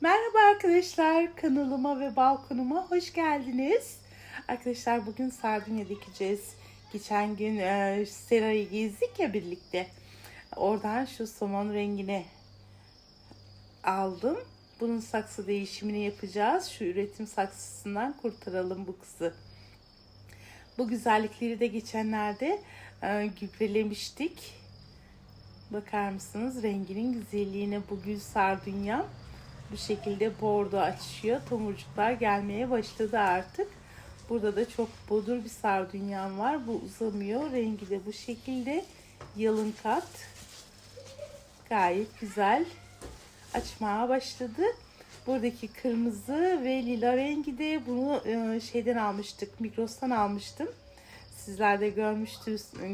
Merhaba arkadaşlar kanalıma ve balkonuma hoş geldiniz. Arkadaşlar bugün sardunya dikeceğiz. Geçen gün e, serayı gezdik ya birlikte. Oradan şu somon rengini aldım. Bunun saksı değişimini yapacağız. Şu üretim saksısından kurtaralım bu kızı. Bu güzellikleri de geçenlerde e, gübrelemiştik. Bakar mısınız renginin güzelliğine bu gül sardunya bu şekilde bordo açıyor. Tomurcuklar gelmeye başladı artık. Burada da çok bodur bir sardunyam var. Bu uzamıyor. Rengi de bu şekilde. Yalın kat. Gayet güzel. Açmaya başladı. Buradaki kırmızı ve lila rengi de bunu e, şeyden almıştık. Migros'tan almıştım. Sizler de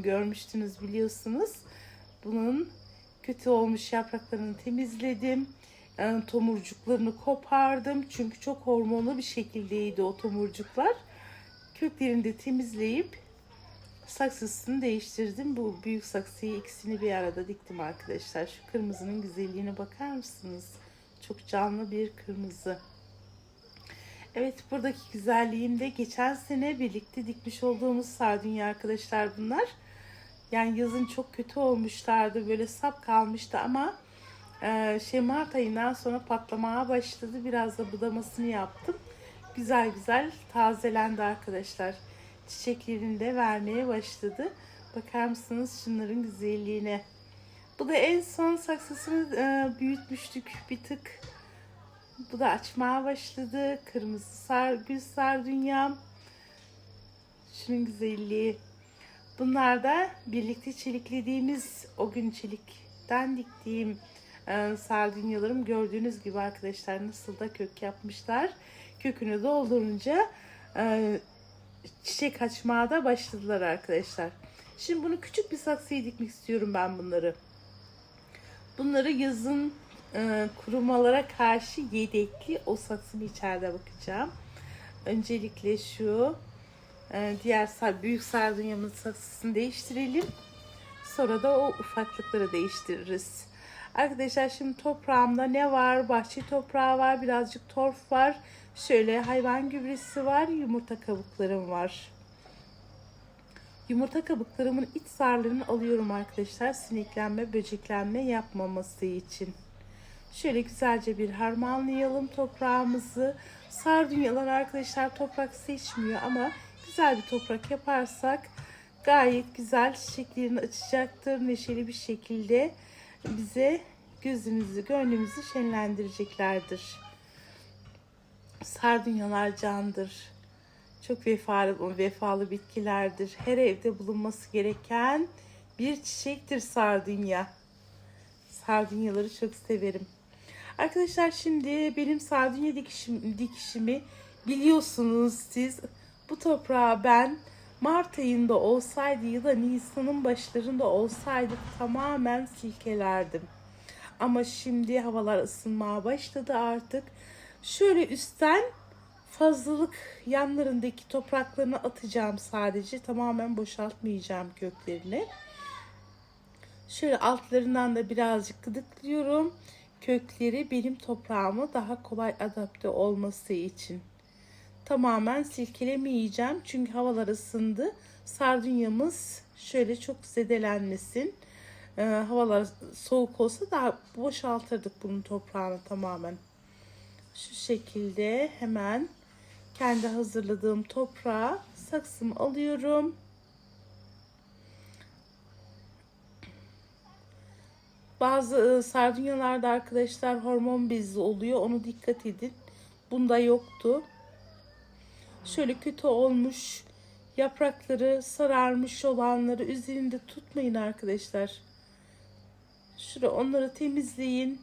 görmüştünüz biliyorsunuz. Bunun kötü olmuş yapraklarını temizledim. Yani tomurcuklarını kopardım. Çünkü çok hormonlu bir şekildeydi o tomurcuklar. Köklerini de temizleyip saksısını değiştirdim. Bu büyük saksıyı ikisini bir arada diktim arkadaşlar. Şu kırmızının güzelliğine bakar mısınız? Çok canlı bir kırmızı. Evet buradaki güzelliğim de geçen sene birlikte dikmiş olduğumuz sardunya arkadaşlar bunlar. Yani yazın çok kötü olmuşlardı. Böyle sap kalmıştı ama e, şey Mart ayından sonra patlamaya başladı. Biraz da budamasını yaptım. Güzel güzel tazelendi arkadaşlar. Çiçeklerini de vermeye başladı. Bakar mısınız şunların güzelliğine. Bu da en son saksısını e, büyütmüştük bir tık. Bu da açmaya başladı. Kırmızı sar, gül sardunyam. Şunun güzelliği. Bunlar da birlikte çeliklediğimiz o gün çelikten diktiğim e, gördüğünüz gibi arkadaşlar nasıl da kök yapmışlar. Kökünü doldurunca e, çiçek açmaya da başladılar arkadaşlar. Şimdi bunu küçük bir saksıya dikmek istiyorum ben bunları. Bunları yazın e, kurumalara karşı yedekli o saksının içeride bakacağım. Öncelikle şu ee, diğer büyük sardunyamın saksısını değiştirelim. Sonra da o ufaklıkları değiştiririz. Arkadaşlar şimdi toprağımda ne var? Bahçe toprağı var, birazcık torf var. Şöyle hayvan gübresi var, yumurta kabuklarım var. Yumurta kabuklarımın iç zarlarını alıyorum arkadaşlar. Sineklenme, böceklenme yapmaması için. Şöyle güzelce bir harmanlayalım toprağımızı. Sardunyalar arkadaşlar toprak seçmiyor ama güzel bir toprak yaparsak gayet güzel çiçeklerini açacaktır. Neşeli bir şekilde bize gözümüzü, gönlümüzü şenlendireceklerdir. Sardunyalar candır. Çok vefalı, vefalı bitkilerdir. Her evde bulunması gereken bir çiçektir sardunya. Sardunyaları çok severim. Arkadaşlar şimdi benim sardunya dikişim, dikişimi biliyorsunuz siz. Bu toprağa ben Mart ayında olsaydı ya da Nisan'ın başlarında olsaydı tamamen silkelerdim. Ama şimdi havalar ısınmaya başladı artık. Şöyle üstten fazlalık yanlarındaki topraklarını atacağım sadece. Tamamen boşaltmayacağım köklerini. Şöyle altlarından da birazcık gıdıklıyorum. Kökleri benim toprağıma daha kolay adapte olması için tamamen silkelemeyeceğim. Çünkü havalar ısındı. Sardunyamız şöyle çok zedelenmesin. Ee, havalar soğuk olsa daha boşaltırdık bunun toprağını tamamen. Şu şekilde hemen kendi hazırladığım toprağı saksımı alıyorum. Bazı sardunyalarda arkadaşlar hormon bezi oluyor. Onu dikkat edin. Bunda yoktu. Şöyle kötü olmuş yaprakları sararmış olanları üzerinde tutmayın arkadaşlar. Şurada onları temizleyin.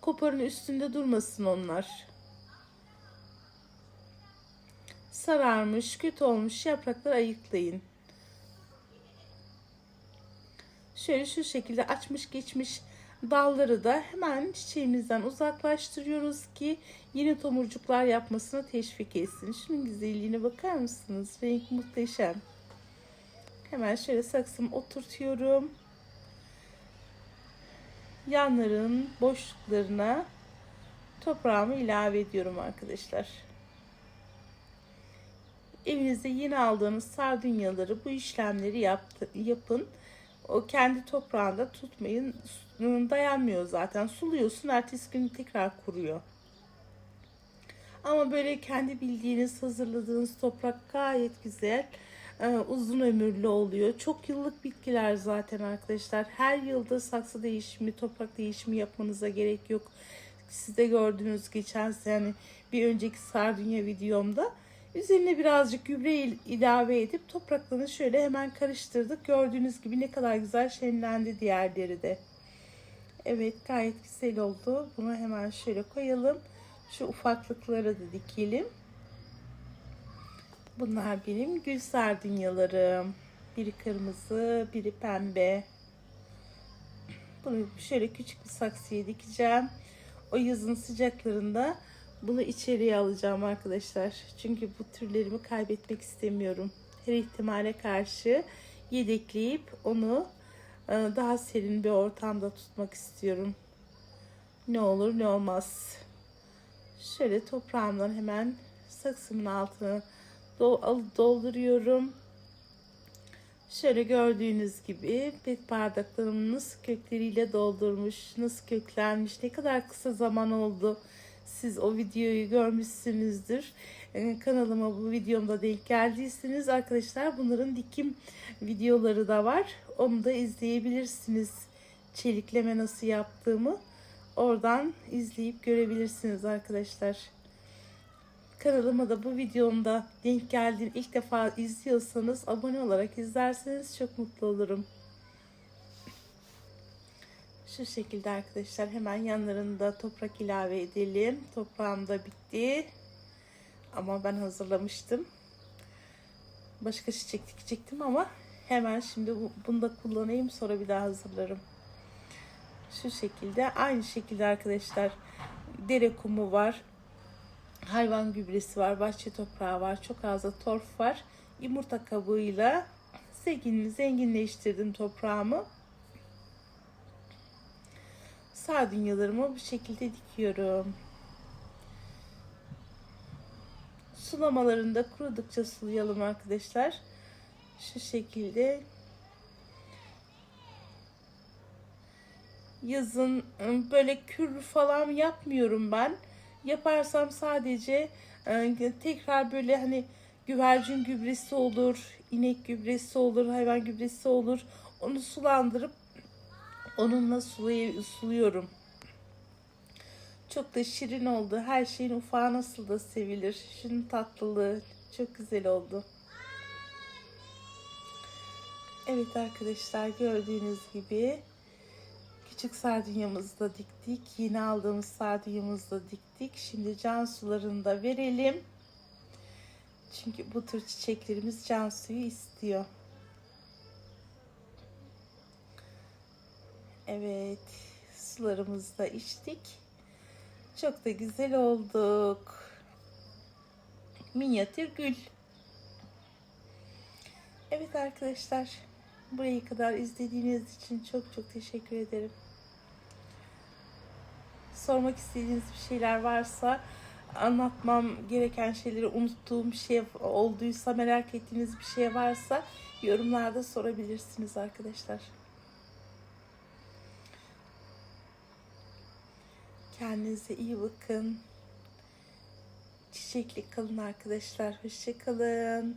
Koparın üstünde durmasın onlar. Sararmış, kötü olmuş yaprakları ayıklayın. Şöyle şu şekilde açmış geçmiş dalları da hemen çiçeğimizden uzaklaştırıyoruz ki yeni tomurcuklar yapmasına teşvik etsin. Şunun güzelliğine bakar mısınız? Renk muhteşem. Hemen şöyle saksımı oturtuyorum. Yanların boşluklarına toprağımı ilave ediyorum arkadaşlar. Evinizde yeni aldığınız sardunyaları bu işlemleri yaptı, yapın. O kendi toprağında tutmayın. Dayanmıyor zaten. Suluyorsun ertesi gün tekrar kuruyor. Ama böyle kendi bildiğiniz, hazırladığınız toprak gayet güzel. Ee, uzun ömürlü oluyor. Çok yıllık bitkiler zaten arkadaşlar. Her yılda saksı değişimi, toprak değişimi yapmanıza gerek yok. Siz de gördünüz geçen sene bir önceki sardunya videomda. Üzerine birazcık gübre il- ilave edip topraklarını şöyle hemen karıştırdık. Gördüğünüz gibi ne kadar güzel şenlendi diğerleri de. Evet gayet güzel oldu. Bunu hemen şöyle koyalım. Şu ufaklıkları da dikelim. Bunlar benim gül sardunyalarım. Biri kırmızı, biri pembe. Bunu şöyle küçük bir saksıya dikeceğim. O yazın sıcaklarında bunu içeriye alacağım arkadaşlar. Çünkü bu türlerimi kaybetmek istemiyorum. Her ihtimale karşı yedekleyip onu e, daha serin bir ortamda tutmak istiyorum. Ne olur ne olmaz. Şöyle toprağımdan hemen saksımın altını do- al- dolduruyorum. Şöyle gördüğünüz gibi pet bardaklarımı nasıl kökleriyle doldurmuş, nasıl köklenmiş, ne kadar kısa zaman oldu. Siz o videoyu görmüşsünüzdür. Ee, kanalıma bu videomda denk geldiyseniz arkadaşlar bunların dikim videoları da var. Onu da izleyebilirsiniz. Çelikleme nasıl yaptığımı oradan izleyip görebilirsiniz arkadaşlar. Kanalıma da bu videomda denk geldiğini ilk defa izliyorsanız abone olarak izlerseniz çok mutlu olurum. Şu şekilde arkadaşlar hemen yanlarında toprak ilave edelim. Toprağım da bitti. Ama ben hazırlamıştım. Başka çiçek dikecektim ama hemen şimdi bu- bunu da kullanayım sonra bir daha hazırlarım. Şu şekilde aynı şekilde arkadaşlar dere kumu var. Hayvan gübresi var, bahçe toprağı var, çok az da torf var. Yumurta kabuğuyla zengin, zenginleştirdim toprağımı. Sardunyalarımı bu şekilde dikiyorum. Sulamalarını da kurudukça sulayalım arkadaşlar. Şu şekilde yazın ıı, böyle kür falan yapmıyorum ben. Yaparsam sadece e, tekrar böyle hani güvercin gübresi olur, inek gübresi olur, hayvan gübresi olur. Onu sulandırıp onunla sulay- suluyorum. Çok da şirin oldu. Her şeyin ufağı nasıl da sevilir. Şunun tatlılığı çok güzel oldu. Evet arkadaşlar gördüğünüz gibi küçük sardunyamızı da diktik. Yeni aldığımız sardunyamızı da diktik. Şimdi can sularını da verelim. Çünkü bu tür çiçeklerimiz can suyu istiyor. Evet, sularımızı da içtik. Çok da güzel olduk. Minyatür gül. Evet arkadaşlar, buraya kadar izlediğiniz için çok çok teşekkür ederim. Sormak istediğiniz bir şeyler varsa, anlatmam gereken şeyleri unuttuğum bir şey olduysa, merak ettiğiniz bir şey varsa yorumlarda sorabilirsiniz arkadaşlar. Kendinize iyi bakın. Çiçekli kalın arkadaşlar. Hoşçakalın.